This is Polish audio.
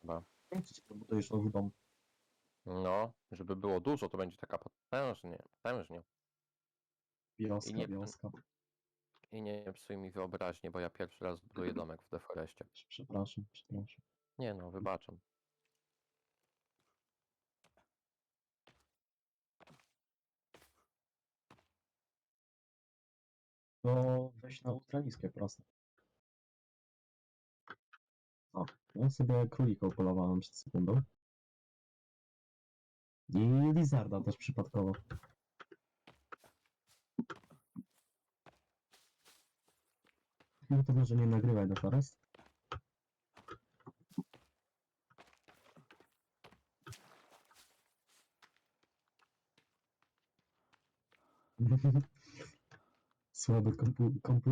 Chyba. Jak ci budujesz nowy dom? No, żeby było dużo, to będzie taka potężnie, potężnie. Wioska, I nie- wioska. I nie psuj mi wyobraźnię, bo ja pierwszy raz buduję domek w Deforeście. Przepraszam, przepraszam. Nie no, wybaczam. To weź na ultraniskie proste. Ja sobie królika upolowałem przed sekundą. I lizarda też przypadkowo. No to może nie nagrywaj do Forest. Słaby kompu- komputer.